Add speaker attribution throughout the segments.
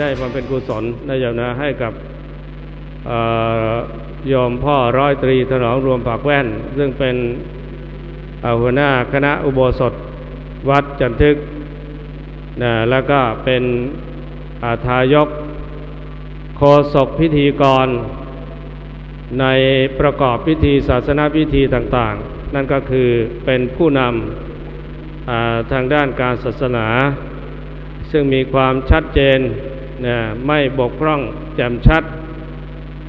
Speaker 1: ได้บำเป็นกุศลในยาวนะให้กับยอมพ่อร้อยตรีถนอมรวมปากแว่น ซึ่งเป็นหัวหน้าคณะอุโบสถวัดจันทึกนะแล้วก็เป็นอาทายกโคศกพิธีกร ในประกอบพิธีศาสนาพิธีต่างๆ นั่นก็คือเป็นผู้นำทางด้านการศาสนา ซึ่งมีความชัดเจน ไม่บกพร่องแจ่มชัด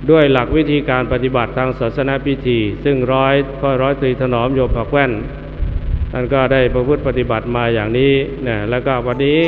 Speaker 1: ด้วยหลักวิธีการปฏิบัติทางศาสนาพิธี ซึ่งร้อยพ่อร้อยตรีถนอมโยมผักแว่นท่านก็ได้ประพฤติปฏิบัติมาอย่างนี้นแล้วก็วันนี้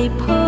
Speaker 2: 你破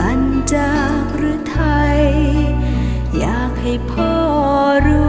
Speaker 2: ลั่นจากหรือไทย อยากให้พ่อรู้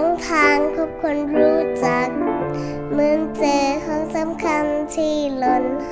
Speaker 2: งทางพบคนรู้จัก เหมือนเจอของสำคั
Speaker 3: ญที่หล่นหาย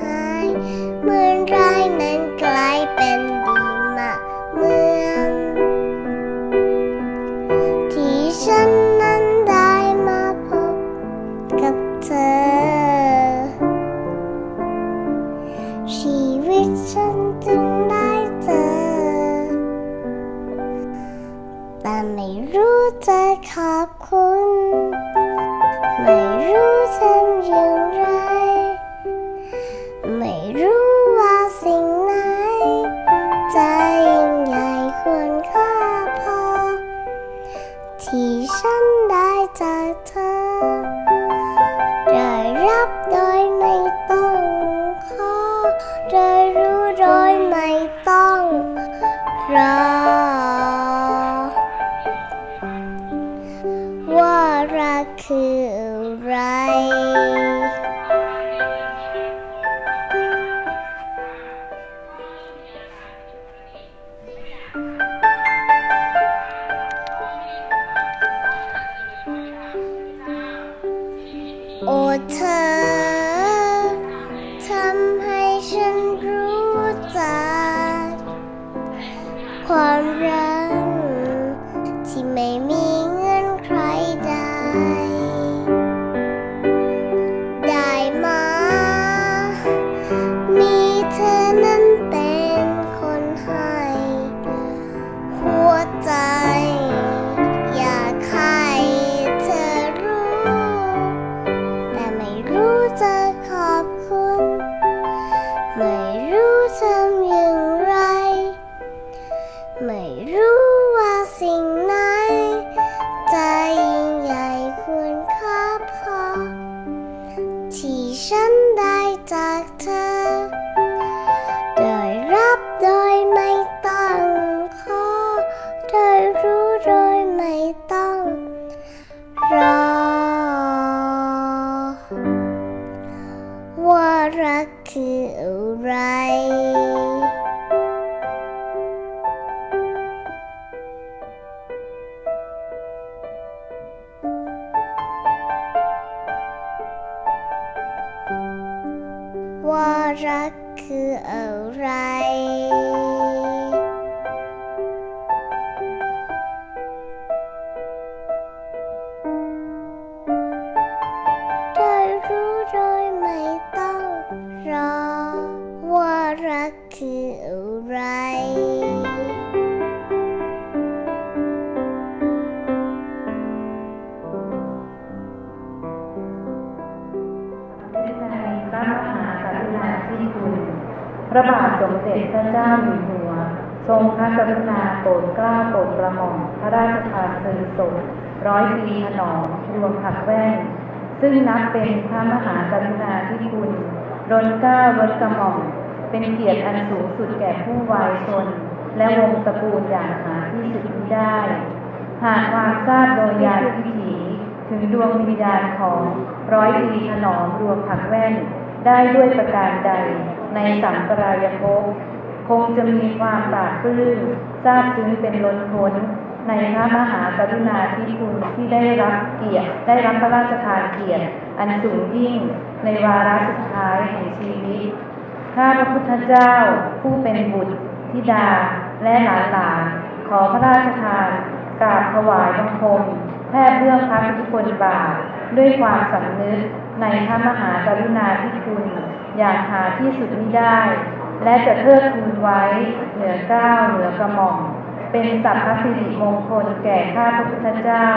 Speaker 3: เห รักคืออะไร ระบาท
Speaker 4: สมเด็จพระเจ้าอยู่หัว ทรงพระกรุณาโปรดเกล้าโปรดกระหม่อมพระราชทานเพลิงศพร้อยปีถนอมรวมผักแว่นซึ่งนับเป็นพระมหากรุณาธิคุณรนกล้าล้นกระหม่อมเป็นเกียรติอันสูงสุดแก่ผู้วายชน และวงตระกูลอย่างหาที่สุดมิได้ หากวางทราบโดยยานพิถีถึงดวงวิญญาณของร้อยตรีถนอมรวมผักแว่นได้ด้วยประการใด ในสัมปรายภพคงจะมีความปราบปลื้มทราบซึ้งเป็นล้นพ้นในพระมหากรุณาธิคุณที่ได้รับเกียรติได้รับพระราชทานเกียรติอันสูงยิ่งในวาระสุดท้ายแห่งชีวิต ข้าพระพุทธเจ้าผู้เป็นบุตรธิดาและหลานหลานๆขอพระราชทานกราบถวายบังคมแพทย์เบื้อพระพุทธคุณบาทด้วยความสำนึกในพระมหากรุณาธิคุณ อย่างหาที่สุดมิได้ และจะเทิดทูนไว้ เหนือเก้าวเหนือกระหม่อม เป็นสัพพสิริมงคลแก่ข้าพระพุทธเจ้า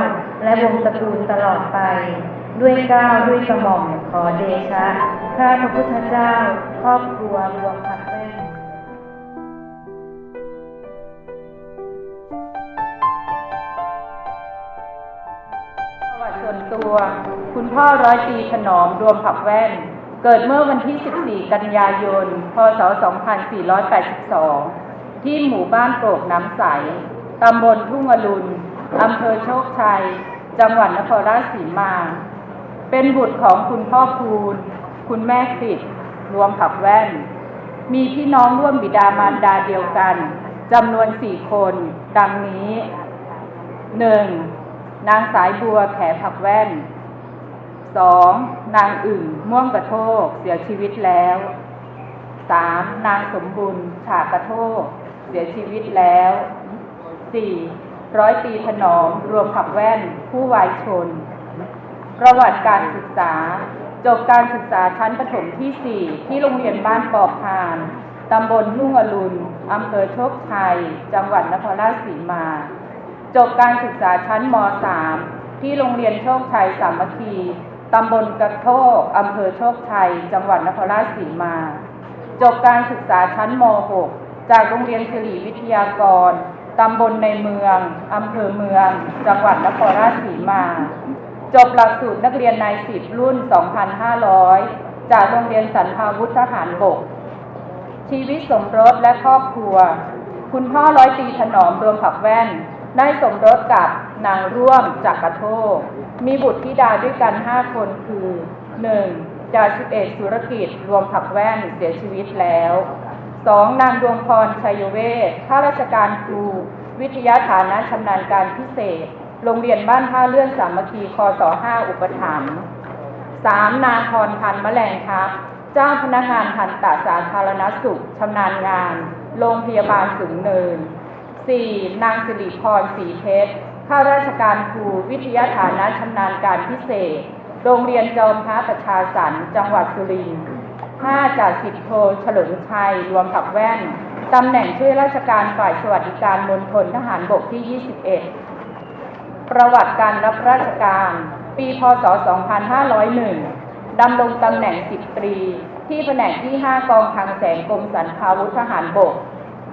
Speaker 4: และวงตระกูลตลอดไป ด้วยเกล้าวด้วยกระหม่อมขอเดชะข้าพระพุทธเจ้า ครอบครัวรวมผักแป้งประวัติส่วนตัว คุณพ่อร้อยตีถนอมรวมผักแว่น เกิดเมื่อวันที่ 14 กันยายน พศ 2482
Speaker 5: ที่หมู่บ้านโปรกน้ำใส ตำบลทุ่งอรุณ อำเภอโชคชัย จังหวัดนครราชสีมา เป็นบุตรของคุณพ่อคูณ คุณแม่ปิดรวมผักแว่น มีพี่น้องร่วมบิดามารดาเดียวกัน จำนวนสี่คน ดังนี้หนึ่งนางสายบัวแขผักแว่น สองนางอึ่งม่วงกระโทกเสียชีวิตแล้วสามนางสมบุญฉากกระโทกเสียชีวิตแล้วสี่ร้อยตีถนอมรวมผักแว่นผู้วายชน ประวัติการศึกษา จบการศึกษาชั้นประถมที่4ที่โรงเรียนบ้านปอกพานตำบลทุ่งอรุณอำเภอโชคชัย จังหวัดนครราชสีมา จบการศึกษาชั้นม .3 ที่โรงเรียนโชคชัยสามัคคี ตำบลกระโทกอำเภอโชคชัย จังหวัดนครราชสีมา จบการศึกษาชั้นม .6 จากโรงเรียนสิริวิทยากร ตำบลในเมือง อำเภอเมือง จังหวัดนครราชสีมา จบหลักสูตรนักเรียนนายสิบรุ่น 2,500 จากโรงเรียนสันพาวุธทหารบก ชีวิตสมรสและครอบครัว คุณพ่อร้อยตีถนอมรวมผักแว่น ได้สมรสกับ นางร่วมจากรโทกมีบุตรธิดาด้วยกัน 5 คนคือ 1. จ่าสิบเอกสุรกิจรวมผักแว่นเสียชีวิตแล้ว 2. นางดวงพรชัยเวชข้าราชการครู วิทยาฐานะชำนาญการพิเศษ โรงเรียนบ้านท่าเลื่อนสามัคคีคศ5อุปถัมภ์สามนางพรพันธ์แมลงทัพเจ้าพนักงานทันตสาธารณสุขชำนาญงาน โรงพยาบาลสูงเนินสี่นางสิริพรศรีเพชร ข้าราชการครูวิทยาฐานะชำนาญการพิเศษ โรงเรียนจอมพระประชาสรรจังหวัดสุรินทร์ห้าจ่าสิบโทเฉลิมชัยรวมผักแว่นตำแหน่งช่วยราชการฝ่ายสวัสดิการมณฑลทหารบกที่ 21 ประวัติการรับราชการ ปีพศ 2501 ดำรงตำแหน่ง10ตรี ที่แผนกที่ 5 กองทางแสงกรมสรรพาวุธทหารบก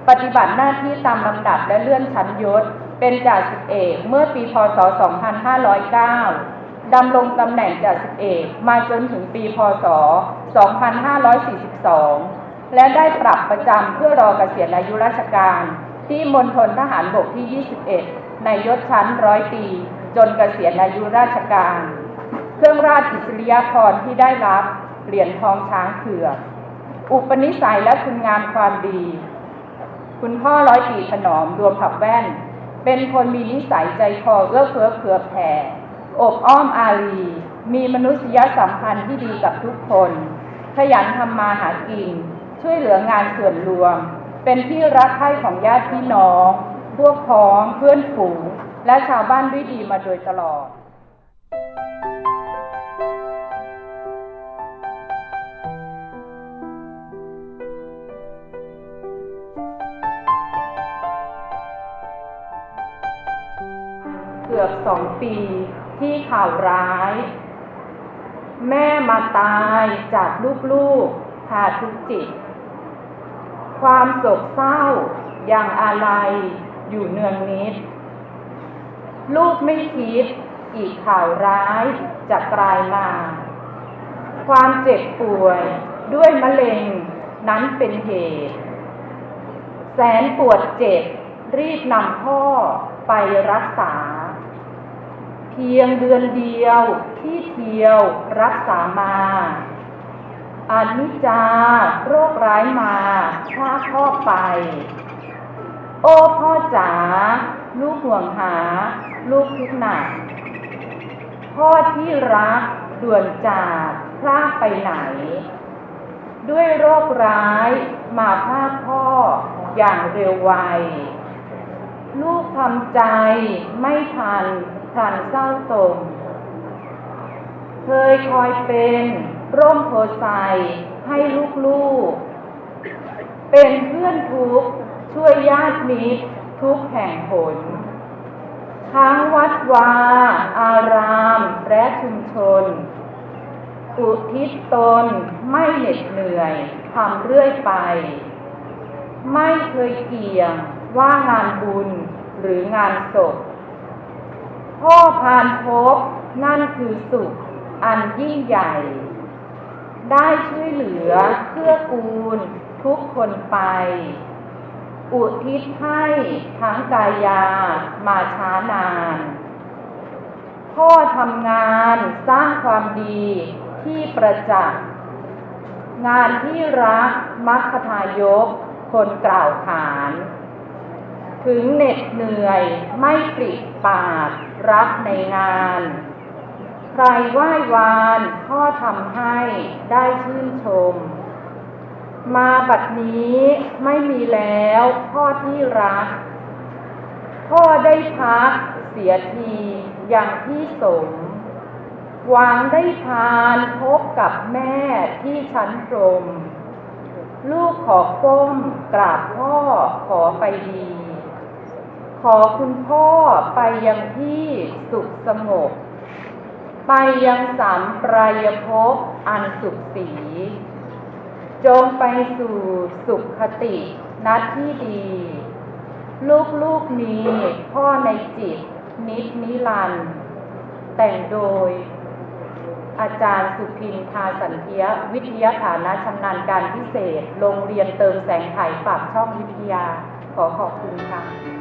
Speaker 5: ปฏิบัติหน้าที่ตามลำดับและเลื่อนชั้นยศ เป็นจ่าสิบเอกเมื่อปีพศ 2509 ดำรงตำแหน่งจ่าสิบเอกมาจนถึงปีพศ 2542 และได้ปรับประจำเพื่อรอเกษียณอายุราชการ ที่มณฑลทหารบกที่ 21 ในยศชั้นร้อยตีจนเกษียณอายุราชการ เครื่องราชอิสริยาภรณ์ที่ได้รับเหรียญทองช้างเผือก อุปนิสัยและคุณงามความดี คุณพ่อร้อยปีถนอมรวมผักแว่น เป็นคนมีนิสัยใจคอเอื้อเฟื้อเผื่อแผ่ อบอ้อมอารี มีมนุษยสัมพันธ์ที่ดีกับทุกคน ขยันทำมาหากิน ช่วยเหลืองานส่วนรวม เป็นที่รักใคร่ของญาติพี่น้อง พวกพ้อง เพื่อนฝูง และชาวบ้านด้วยดีมาโดยตลอด กือบสองปีที่ข่าวร้าย แม่มาตายจากลูกๆขาดทุกจิต ความโศกเศร้าอย่างอาลัยอยู่เนืองนิด ลูกไม่คิดอีกข่าวร้ายจะกลายมา ความเจ็บป่วยด้วยมะเร็งนั้นเป็นเหตุ แสนปวดเจ็บรีบนำพ่อไปรักษา เพียงเดือนเดียวที่เที่ยวรักษามาอานิจจาโรคร้ายมาพาพ่อไป โอ้พ่อจ๋าลูกห่วงหา ลูกทุกหนัก พ่อที่รักด่วนจากพลากไปไหน ด้วยโรคร้ายมาพลาพ่ออย่างเร็วไว ลูกทำใจไม่ทัน พลันเศร้าตมเคยคอยเป็นร่มโพไซให้ลูกๆ เป็นเพื่อนทุกช่วยญาติมิตรทุกแห่งผล ทั้งวัดวา อารามและชุมชน อุทิศตนไม่เหน็ดเหนื่อยทำเรื่อยไป ไม่เคยเกี่ยงว่างานบุญหรืองานศพ พ่อพานพบนั่นคือสุขอันยิ่งใหญ่ ได้ช่วยเหลือเพื่อกูลทุกคนไป อุทิศให้ทั้งกายามาช้านาน พ่อทำงานสร้างความดีที่ประจักษ์งานที่รักมัคคทายกคนกล่าวขาน ถึงเหน็ดเหนื่อยไม่ปริปากรับในงาน ใครไหว้วานพ่อทำให้ได้ชื่นชม มาบัดนี้ไม่มีแล้วพ่อที่รัก พ่อได้พักเสียทีอย่างที่สมหวังได้พานพบกับแม่ที่ชั้นพรมลูกขอก้มกราบพ่อขอไปดี ขอคุณพ่อไปยังที่สุขสงบ ไปยังสามปรายภพอันสุขสี จงไปสู่สุขคตินัดที่ดี ลูกลูกๆมีพ่อในจิต นิดนิรัน แต่งโดย อาจารย์สุพินทาสันเทียวิทยาฐานะชำนาญการพิเศษ โรงเรียนเติมแสงไขปากช่องวิทยา ขอขอบคุณค่ะ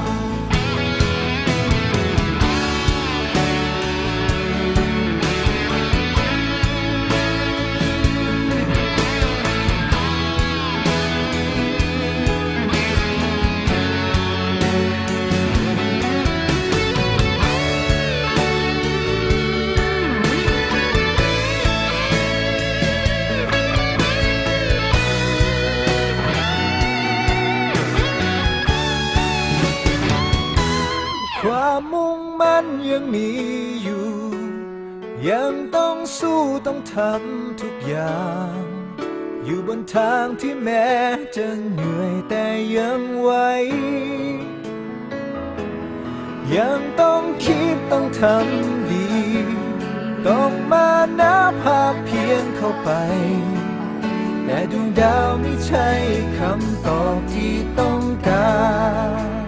Speaker 6: ต้องทำทุกอย่าง อยู่บนทางที่แม้จะเหนื่อยแต่ยังไหวยังต้องคิดต้องทำดี ต้องมานับภาเพียงเข้าไป แต่ดวงดาวไม่ใช่คำตอบที่ต้องการ